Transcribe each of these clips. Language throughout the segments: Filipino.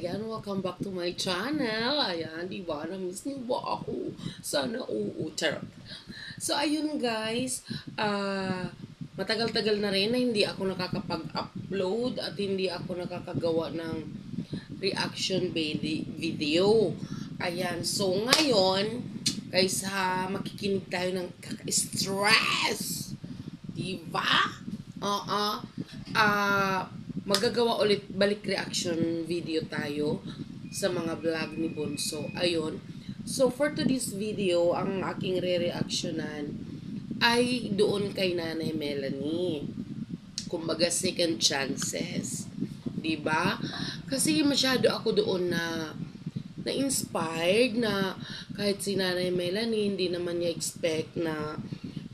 Ayan, welcome back to my channel. Ayan, di ba? Na-miss niyo ba ako? Sana oo. Charot. So, ayun guys. ah matagal-tagal na rin na hindi ako nakakapag-upload at hindi ako nakakagawa ng reaction vide- video. Ayan. So, ngayon, guys, ha, makikinig tayo ng kaka-stress. Diba? Oo. Ah, magagawa ulit balik reaction video tayo sa mga vlog ni Bonso. Ayun. So, for today's video, ang aking re-reactionan ay doon kay Nanay Melanie. Kumbaga, second chances. ba? Kasi masyado ako doon na na-inspired na kahit si Nanay Melanie, hindi naman niya expect na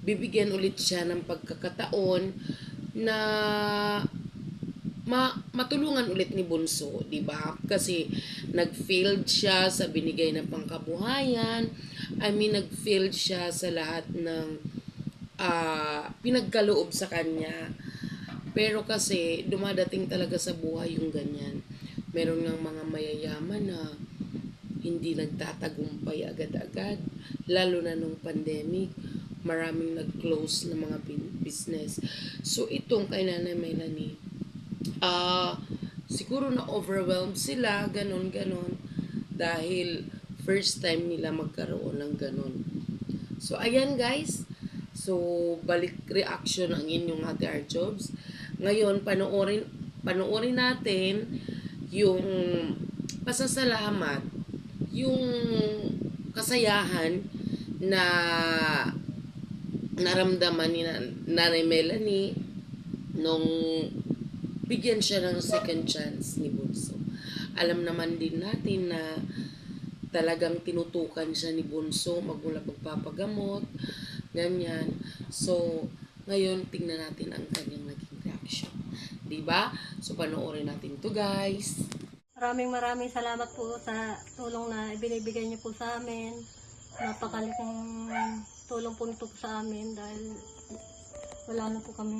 bibigyan ulit siya ng pagkakataon na ma matulungan ulit ni Bunso, 'di ba? Kasi nag-failed siya sa binigay na pangkabuhayan. I mean, nag-failed siya sa lahat ng ah pinagkaloob sa kanya. Pero kasi dumadating talaga sa buhay yung ganyan. Meron ng mga mayayaman na hindi nagtatagumpay agad-agad. Lalo na nung pandemic, maraming nag-close na mga business. So itong kay Nanay Melanie, ah siguro na overwhelmed sila, ganon ganon dahil first time nila magkaroon ng ganon. So ayan guys. So balik reaction ang inyong Ate Arjobs. Ngayon panoorin panoorin natin yung pasasalamat, yung kasayahan na naramdaman ni Nan- Nanay Melanie nung bigyan siya ng second chance ni Bunso. Alam naman din natin na talagang tinutukan siya ni Bunso magmula pagpapagamot, ganyan. So, ngayon tingnan natin ang kanyang naging reaction. ba? So panoorin natin 'to, guys. Maraming maraming salamat po sa tulong na ibinibigay niyo po sa amin. Napakalaking tulong po nito sa amin dahil wala na po kami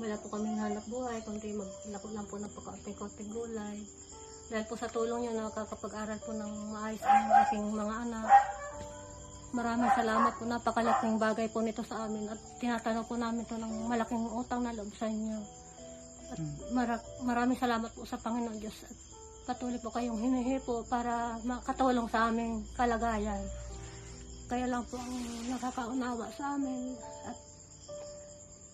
wala po kaming hanap buhay kundi maglako lang po ng pagkaunting-kunting gulay. Dahil po sa tulong niyo nakakapag-aral po ng maayos ang aking mga anak. Maraming salamat po. Napakalaking bagay po nito sa amin at tinatanong po namin to ng malaking utang na loob sa inyo. At mara- maraming salamat po sa Panginoon Diyos at patuloy po kayong hinihi po para makatulong sa aming kalagayan. Kaya lang po ang nakakaunawa sa amin at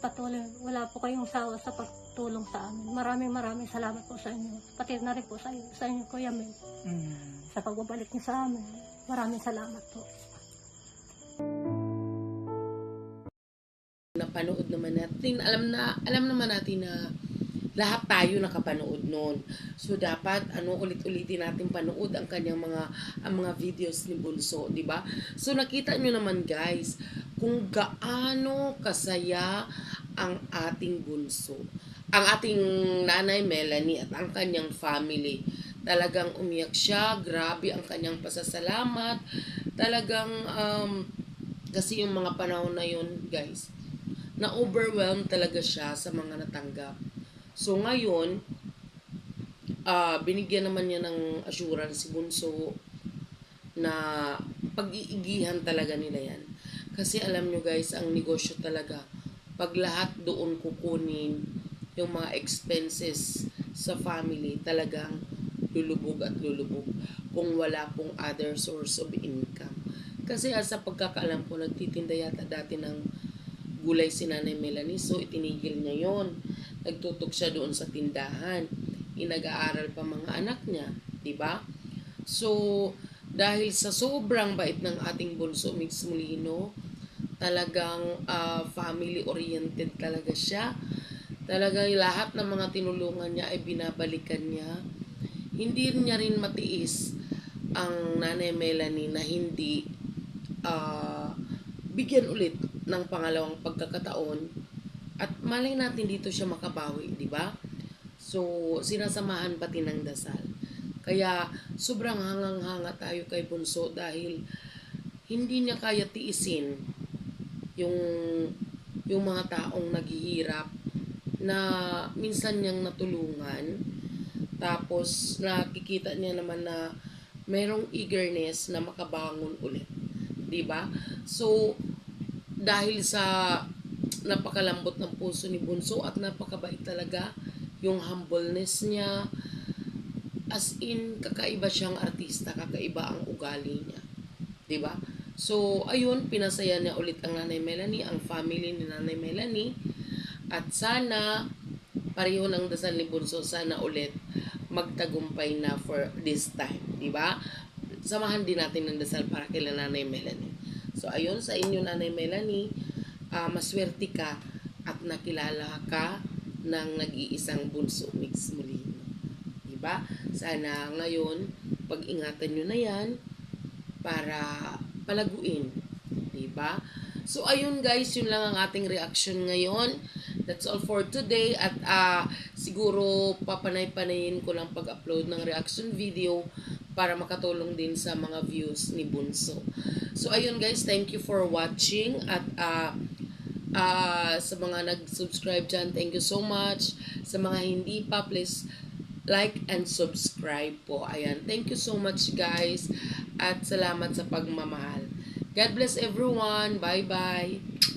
patuloy, wala po kayong sawa sa pagtulong sa amin. Maraming maraming salamat po sa inyo. Pati na rin po sa, sa inyo, Kuya Mel, sa pagbabalik niyo sa amin. Maraming salamat po. napanood naman natin, alam na alam naman natin na lahat tayo nakapanood noon. So dapat ano ulit-ulitin natin panood ang kanyang mga ang mga videos ni Bunso, 'di ba? So nakita nyo naman guys kung gaano kasaya ang ating bunso. Ang ating nanay Melanie at ang kanyang family. Talagang umiyak siya, grabe ang kanyang pasasalamat. Talagang um, kasi yung mga panahon na yun, guys, na-overwhelmed talaga siya sa mga natanggap. So ngayon, ah binigyan naman niya ng assurance si Bunso na pag-iigihan talaga nila yan. Kasi alam nyo guys, ang negosyo talaga, pag lahat doon kukunin yung mga expenses sa family, talagang lulubog at lulubog kung wala pong other source of income. Kasi ah, sa pagkakaalam ko, nagtitinda yata dati ng gulay si Nanay Melanie. So, itinigil niya yon Nagtutok siya doon sa tindahan. Inag-aaral pa mga anak niya. ba? So, dahil sa sobrang bait ng ating bunso Mix Molino, talagang ah, family-oriented talaga siya. Talagang lahat ng mga tinulungan niya ay binabalikan niya. Hindi niya rin matiis ang Nanay Melanie na hindi ah, bigyan ulit ng pangalawang pagkakataon at malay natin dito siya makabawi, di ba? So, sinasamahan pati ng dasal. Kaya, sobrang hangang-hanga tayo kay Bunso dahil hindi niya kaya tiisin yung yung mga taong naghihirap na minsan niyang natulungan Tapos nakikita niya naman na merong eagerness na makabangon ulit. 'Di ba? So dahil sa napakalambot ng puso ni Bunso at napakabait talaga yung humbleness niya as in kakaiba siyang artista, kakaiba ang ugali niya. 'Di ba? So ayun, pinasaya niya ulit ang Nanay Melanie, ang family ni Nanay Melanie at sana pareho ng dasal ni Bunso sana ulit magtagumpay na for this time, ba? Samahan din natin ng dasal para kay Nanay Melanie. So ayun sa inyo Nanay Melanie, ah, maswerte ka at nakilala ka ng nag-iisang bunso mix Molino. Di ba? Sana ngayon pag-ingatan nyo na yan para palaguin. Di ba? So ayun guys, yun lang ang ating reaction ngayon. That's all for today at ah, siguro papanay-panayin ko lang pag-upload ng reaction video para makatulong din sa mga views ni Bunso. So ayun guys, thank you for watching at ah, ah, sa mga nag-subscribe dyan, thank you so much. Sa mga hindi pa, please like and subscribe po. Ayan. Thank you so much guys at salamat sa pagmamahal. God bless everyone. Bye-bye.